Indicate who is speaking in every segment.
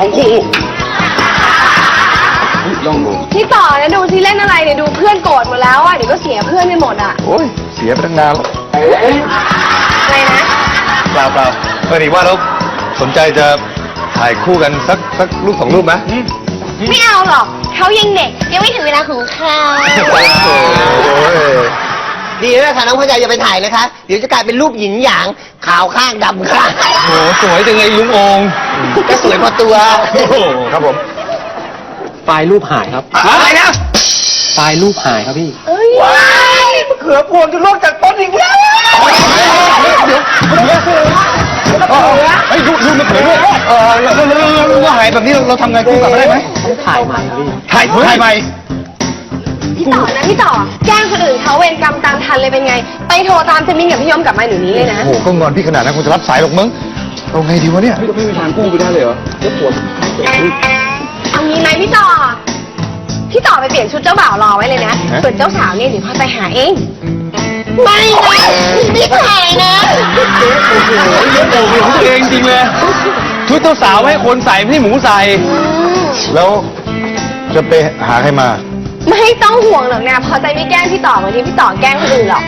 Speaker 1: ของครูลองดู
Speaker 2: พี่ต่อนะดูซิเล่นอะไรเนี่ยดูเพื่อนโกรธหมดแล้วอะเดี๋ยวก็เสียเพื่อนไปหมดอะ
Speaker 1: โอ้ยเสียไปตั้งนานแล้ว
Speaker 2: อะไรนะ
Speaker 1: เปล่าเปล่าพอดีว่าเราสนใจจะถ่ายคู่กันสักสักรูปสองรูปไหม
Speaker 2: ไม่เอาหรอกเขายังเด็กยังไม่ถึงเวลาของเขา
Speaker 1: โอ้ย
Speaker 3: ดีแล้วค่ะน้องพ่อใจอย่าไปถ่ายนะคะ เดี๋ยวจะกลายเป็นรูปหญิงหยางขาวข้างดำข้าง
Speaker 1: โหสวยจังเลยลุงโอง
Speaker 3: ก็สวยพอตัว
Speaker 1: โอ้โหครับผม
Speaker 4: ไฟล์รูปหายครับ
Speaker 3: อะไรนะ
Speaker 4: ไฟล์รูปหายครับพี่
Speaker 2: เอ้ย
Speaker 3: ว้ายมะเขือพวงจะลอกจากต้นอีกแล้ว
Speaker 1: เฮ้ยรูปรูปมันเผยด้วยเออแล้วแล้วแล้วแล้วแล้วหายแบบนี้เราเราทำไงคู่กลับมาได้ไหม
Speaker 4: ต้องถ่ายใหม่ครับพี่
Speaker 1: ถ่ายถ่ายใหม่
Speaker 2: พี่ต่อนะพี่ต่อแกล้งคนอื่นเขาเวรกรรมตามทันเลยเป็นไง ไปโทรตามเจมินกับพี่ยมกลับมาหนูนี้เลยนะ
Speaker 1: โอ้โหก็งอนพี่ขนาดนั้นคงจะรับสายหรอกมึงเอาไงดีวะเนี่ย
Speaker 4: ไม่มีทางกู้ไปได้เลยเหรอเดี๋ยวปวด
Speaker 2: เอางี้ไหมพี่ต่อ พี่ต่อไปเปลี่ยนชุดเจ้าบ่าวรอไว้เลยนะ
Speaker 1: ฮะ
Speaker 2: ส่วนเจ้าสาวเนี่ยเดี๋ยวพ่อไปหาเอง
Speaker 3: ไม่นะไม่ถ่ายนะ
Speaker 1: โอ้โหของตัวเองจริงเลยชุดเจ้าสาวให้คนใส่ไม่ใช่หมูใส่ แล้วจะไปหาใครมา
Speaker 2: ไม่ต้องห่วงหรอกนะพอใจไม่แกล้งพี่ต่อเหมือนที่พี่ต่อแกล้งคนอื่นหรอก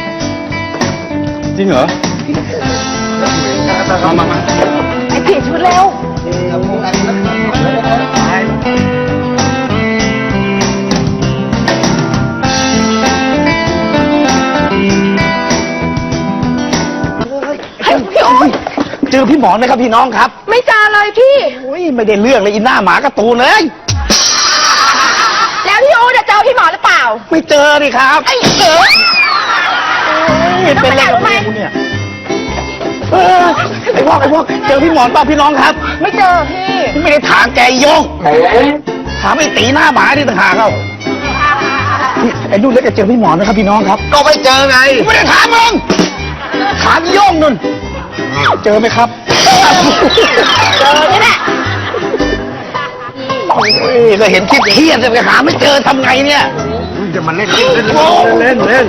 Speaker 1: จริงเหรอมามามา
Speaker 2: ไปเปลี่ยนชุดเร็ว เฮ้ยพี่โอ๊ย
Speaker 3: เจอพี่หมอนไหมครับพี่น้องครับ
Speaker 2: ไม่เจอเลยพี่
Speaker 3: โอ้ยไม่ได้เรื่องเลยอินหน้าหมากระตูนเลย
Speaker 2: แล้ว พี่โอ๊ตจะเจอพี่หมอหรือเปล่า
Speaker 3: ไม่เจอนี่ครับ
Speaker 2: ไอ้เอ๋ย
Speaker 3: เป็นอะไรกับกูเนี่ยเออไอ้พวกไอ้พวกเจอพี่หมอนเปล่าพี่น้องครับ
Speaker 2: ไม่เจอพี่
Speaker 3: ไม่ได้ถามแกโยงถามไอ้ตีหน้าหมาที่ต่างหากเอานี่ไอ้นุ่นแล้วจะเจอพี่หมอนนะครับพี่น้องครับ
Speaker 1: ก็ไม่เจอไง
Speaker 3: ไม่ได้ถามมึงถามโยงนุ่น เจอไหมครับ
Speaker 2: เจอนี่แหละ
Speaker 3: โอ้ยก็เห็นคิดเครียดเลยไปหาไม่เจอทำไงเนี่ย
Speaker 1: จะมาเล่นเล่น
Speaker 3: เล่นเล่น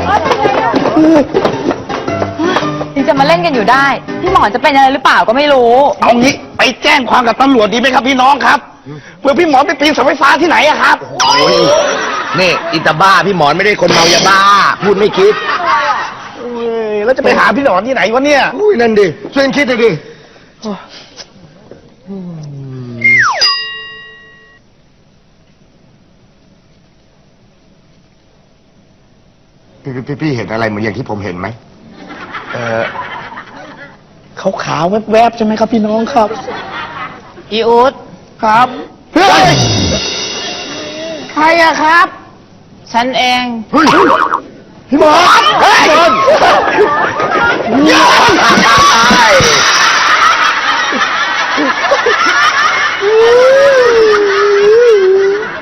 Speaker 5: ยังจะมาเล่นกันอยู่ได้ พี่หมอนจะเป็นอะไรหรือเปล่าก็ไม่รู้
Speaker 3: เอางี้ไปแจ้งความกับตำรวจดีไหมครับพี่น้องครับเผื่อพี่หมอนไปปีนเสาไฟฟ้าที่ไหนอะครับ
Speaker 6: นี่อิตาบ้าพี่หมอนไม่ได้คนเมายาบ้า พูดไม่คิด
Speaker 3: เอ้ยแล้วจะไปหาพี่หนอนที่ไหนวะเนี่ย
Speaker 6: อุ้ยนั่นดิช่วยกันคิดหน่อยดิ พี่พี่พี่เห็นอะไรเหมือนอย่างที่ผมเห็นไหม
Speaker 3: เออขาวขาวๆแวบๆใช่ไหมครับพี่น้องครับ
Speaker 5: อีอูด
Speaker 3: ครับเฮ้ยใครอะครับ
Speaker 5: ฉันเอง
Speaker 6: เฮ้ยพี่หมอนเฮ้ย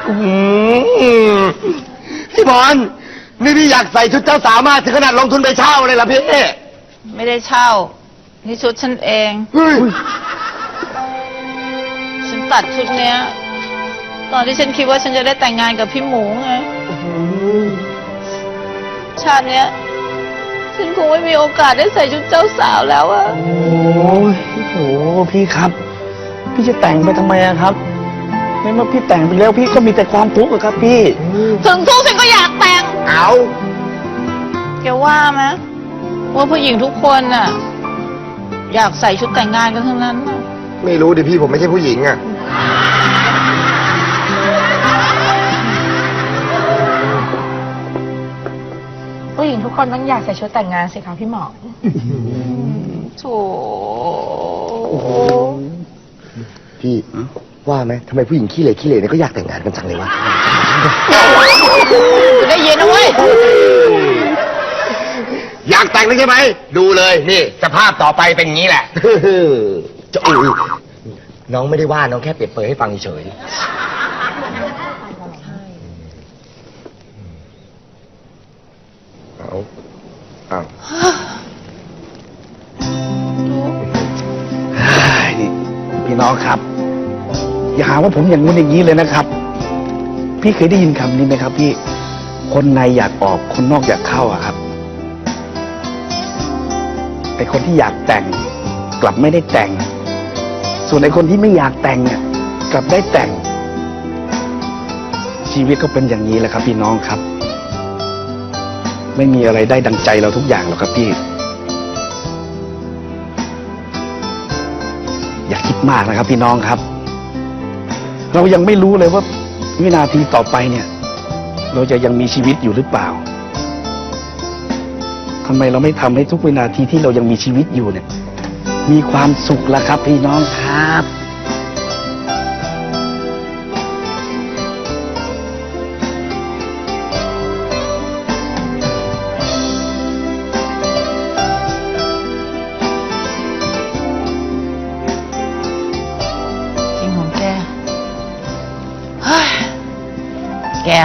Speaker 3: อืม
Speaker 6: พี่หมอน นี่พี่อยากใส่ชุดเจ้าสาวมากถึงขนาดลงทุนไปเช่าเลยล่ะพี่
Speaker 5: ไม่ได้เช่า นี่ชุดฉันเอง
Speaker 6: เฮ้ย
Speaker 5: ฉันตัดชุดเนี้ย ตอนที่ฉันคิดว่าฉันจะได้แต่งงานกับพี่หมูไง ชาติเนี้ย ฉันคงไม่มีโอกาสได้ใส่ชุดเจ้าสาวแล้วอะ
Speaker 3: โอ้ยโอ้โหพี่ครับ พี่จะแต่งไปทำไมอะครับ ในเมื่อพี่แต่งไปแล้วพี่ก็มีแต่ความทุกข์อะครับพี่
Speaker 5: ถึงทุกข์ฉันก็อยากแต่ง
Speaker 6: เอา
Speaker 5: แกว่าไหมว่าผู้หญิงทุกคนน่ะ อยากใส่ชุดแต่งงานกันทั้งนั้นน่ะ
Speaker 6: ไม่รู้ดิพี่ผมไม่ใช่ผู้หญิงอะ
Speaker 5: ผู้หญิงทุกคนต้องอยากใส่ชุดแต่งงานสิคะพี่หมอโถ
Speaker 6: พี่ ว่าไหมทำไมผู้หญิงขี้เหร่ขี้เหร่เนี่ยก็อยากแต่งงานกันจังเลยวะ
Speaker 5: ได้ยินนะเว้ย
Speaker 6: อยากแต่งเลยใช่ไหมดูเลยนี่สภาพต่อไปเป็นอย่างนี้แหละ จะอุ้ยน้องไม่ได้ว่าน้องแค่เปรียบเปรยให้ฟังเฉยเอาเอา
Speaker 3: พี่น้องครับ อย่าหาว่าผมอย่างงู้นอย่างนี้เลยนะครับ พี่เคยได้ยินคำนี้ไหมครับ พี่ คนในอยากออก คนนอกอยากเข้าอะครับไอคนที่อยากแต่งกลับไม่ได้แต่ง ส่วนไอคนที่ไม่อยากแต่งเนี่ยกลับได้แต่ง ชีวิตก็เป็นอย่างนี้แหละครับ พี่น้องครับ ไม่มีอะไรได้ดังใจเราทุกอย่างหรอกครับพี่ อย่าคิดมากนะครับ พี่น้องครับ เรายังไม่รู้เลยว่าวินาทีต่อไปเนี่ย เราจะยังมีชีวิตอยู่หรือเปล่าทำไมเราไม่ทำให้ทุกวินาทีที่เรายังมีชีวิตอยู่เนี่ย มีความสุขล่ะครับพี่น้องครับ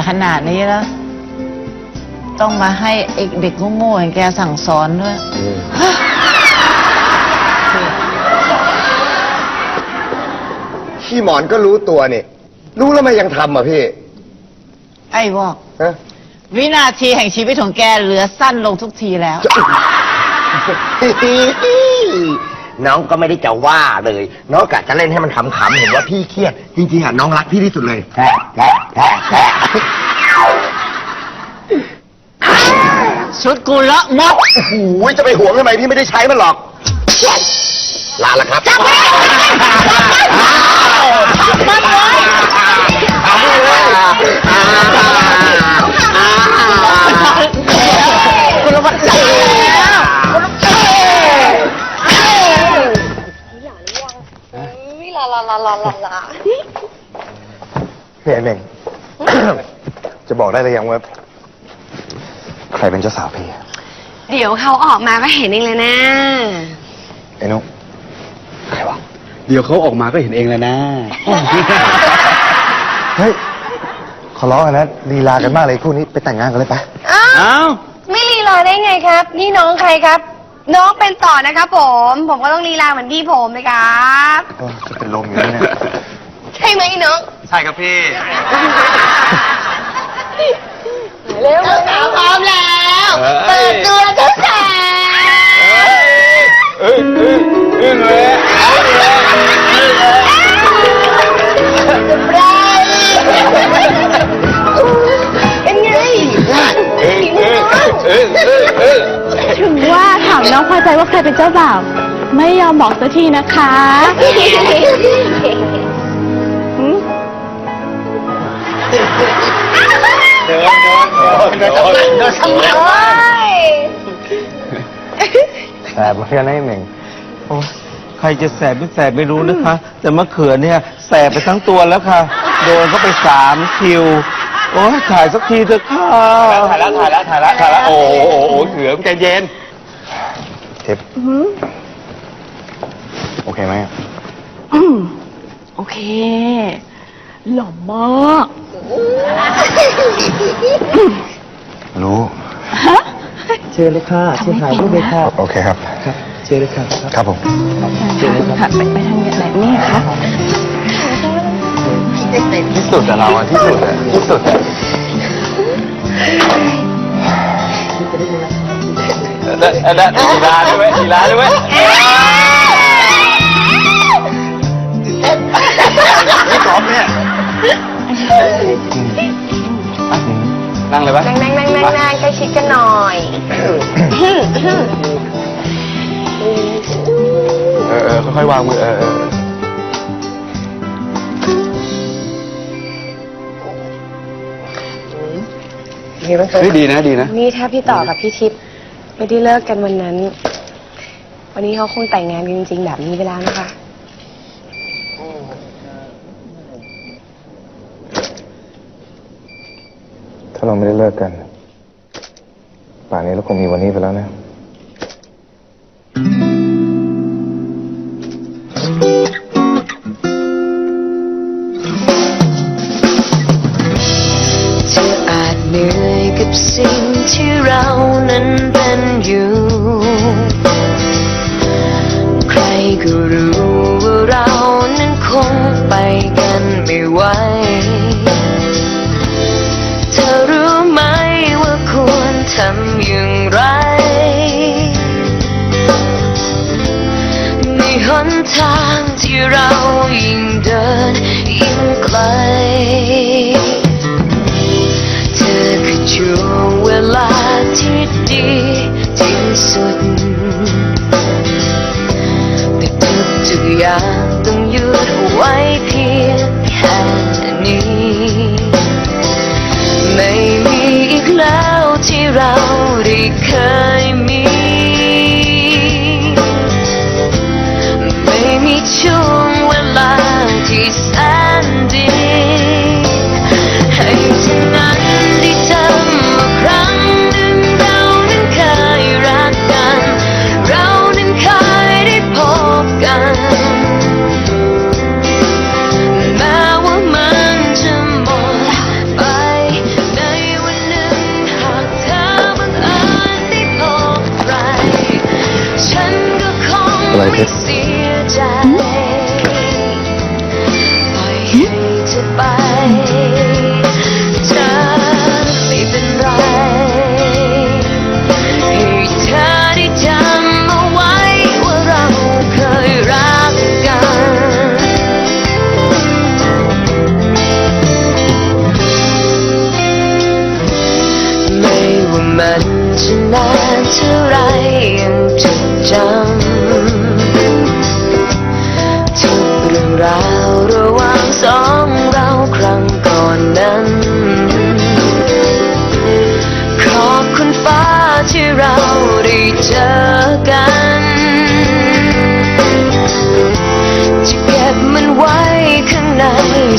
Speaker 5: ขนาดนี้แล้ว ต้องมาให้ไอ้เด็กโง่ๆอย่างแกสั่งสอนด้วย
Speaker 6: พี่หมอนก็รู้ตัวนี่ รู้แล้วทำไมยังทำอะพี่
Speaker 5: ไอ้บอก
Speaker 6: ฮะ
Speaker 5: วินาทีแห่งชีวิตของแกเหลือสั้นลงทุกทีแล้ว
Speaker 6: น้องก็ไม่ได้จะว่าเลย น้องกะจะเล่นให้มันขำๆเห็นว่าพี่เครียด จริงๆอะน้องรักพี่ที่สุดเลยแท้แท้แท้แท้
Speaker 5: ชุดกูละมด
Speaker 6: โอ้โหจะไปห่วงทำไมพี่ไม่ได้ใช้มันหรอก ลาละครับ จับมันเลยา
Speaker 2: ลาลาลาลา
Speaker 6: พี่เน่ง จะบอกได้เลยยังว่า ใครเป็นเจ้าสาวพี่
Speaker 2: เดี๋ยวเขาออกมาก็เห็นเองเลยนะ
Speaker 6: ไอ้นุ๊กใครวะ
Speaker 3: เดี๋ยวเขาออกมาก็เห็นเองแล้วนะ
Speaker 6: เฮ้ย ขอร้องอะนะลีลากันมากเลยคู่นี้ไปแต่งงานกันเลยไป
Speaker 2: อ้าว
Speaker 3: อ้าว
Speaker 2: ไม่ลีลาได้ไงครับ นี่น้องใครครับ น้องเป็นต่อนะครับผม ผมก็ต้องลีลาเหมือนพี่ผมเลยครับ
Speaker 6: จะเป็นลมอยู่แล้วเนี่ย
Speaker 2: ใช่ไหมน้อง
Speaker 1: ใช่ครับพี่
Speaker 2: ไม่
Speaker 7: ยอมบอกสักทีนะคะ
Speaker 1: เดินเดินเดินเดิน
Speaker 2: โอ้ย
Speaker 6: แต่เพื่อนไอ้เหม่ง
Speaker 8: ใครจะแสบไม่แสบไม่รู้นะคะ แต่มะเขือเนี่ยแสบไปทั้งตัวแล้วค่ะ โดนเข้าไปสามคิว โอ้ยถ่ายสักทีเถอะค่ะ
Speaker 1: ถ่ายแล้วถ่ายแล้วถ่ายแล้วถ่ายแล้วโอ้โหโอ้โหเขือมใจเย็น
Speaker 6: ทิป โอเคไหม
Speaker 7: อืมโอเค หล่อมาก
Speaker 6: รู้
Speaker 7: ฮะ
Speaker 4: เชิญเลยค่ะเชิญถ่ายรูปเลยค่ะ
Speaker 6: โอเคครับ
Speaker 4: เชิญเลยค่ะ
Speaker 6: ครับผม
Speaker 7: ค่ะไปไปทางไหนนี่คะ
Speaker 6: ที่สุดอะเราอะที่สุดอะที่สุดอะ
Speaker 1: เดินเดินกีฬาด้วยไหมกีฬาด้วยไหมนี่ นั่งเลยปะ
Speaker 2: นั่งนั่งนั่งนั่งนั่งใกล้ชิดกันหน่อย
Speaker 6: เออเออค่อยๆวางมือเออเออ
Speaker 1: เฮ้ยดีนะดีนะ
Speaker 2: นี่ถ้าพี่ต่อกับพี่ทิพย์ไม่ได้เลิกกันวันนั้น วันนี้เขาคงแต่งงานกันจริงๆแบบนี้ไปแล้วนะคะ
Speaker 6: ถ้าเราไม่ได้เลิกกัน ป่านนี้เราคงมีวันนี้ไปแล้วนะ
Speaker 9: เธออาจเหนื่อยกับสิ่งที่เรานั้นเป็นอยู่ ใครก็รู้ bye. ¡No!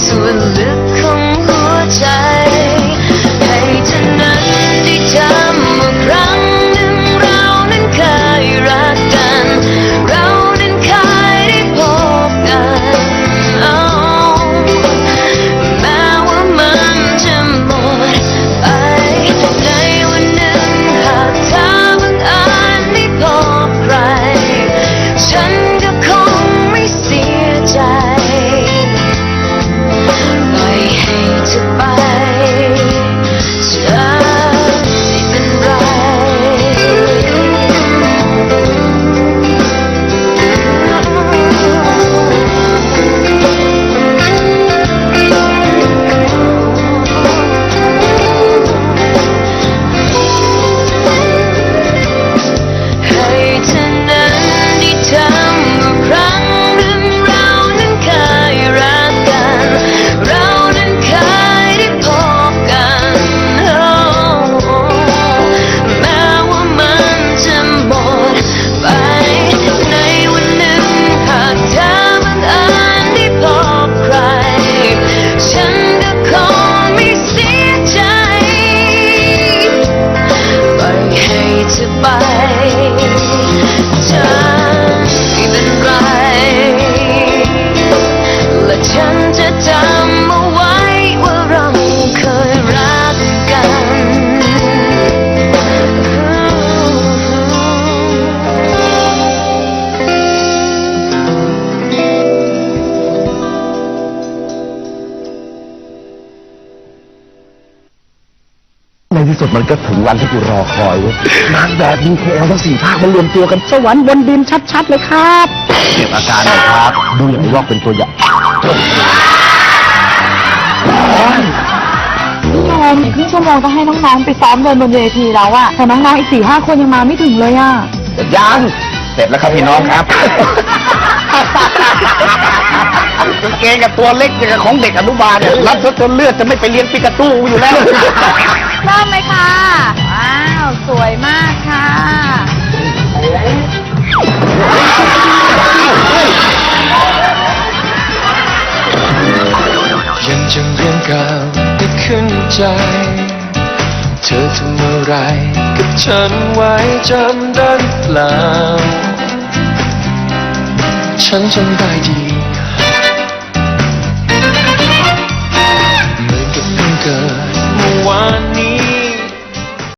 Speaker 9: ส่ว
Speaker 3: ที่สุดมันก็ถึงวันที่กูรอคอยเว้ยนางแบบมีเคเอลทั้งสี่ภาคมารวมตัวกันสวรรค์บนดินชัดๆเลยครับ เก็บอาการหน่อยครับ ดูอย่างไอ้วอกเป็นตัวอย่าง
Speaker 7: พี่ชมอีกครึ่งชั่วโมงก็ให้น้องๆ ไปซ้อมเดินบนเวทีแล้วอะแต่น้องๆ อีกสี่ห้าคนยังมาไม่ถึงเลยอะ
Speaker 3: ยังเสร็จแล้วครับพี่น้องครับ กางเกงกับตัวเล็กอย่างกับของเด็กอนุบาลเนี่ยรับซะจนเลือดจะไม่ไปเลี้ยงปิกาตู้อยู่แล้ว
Speaker 7: เริ่มเลยค่ะ ว้าว สวยมากค่ะ
Speaker 10: ยังจำเรื่องเก่าได้ขึ้นใจ เธอทำอะไรกับฉันไว้จำได้หรือเปล่า ฉันจำ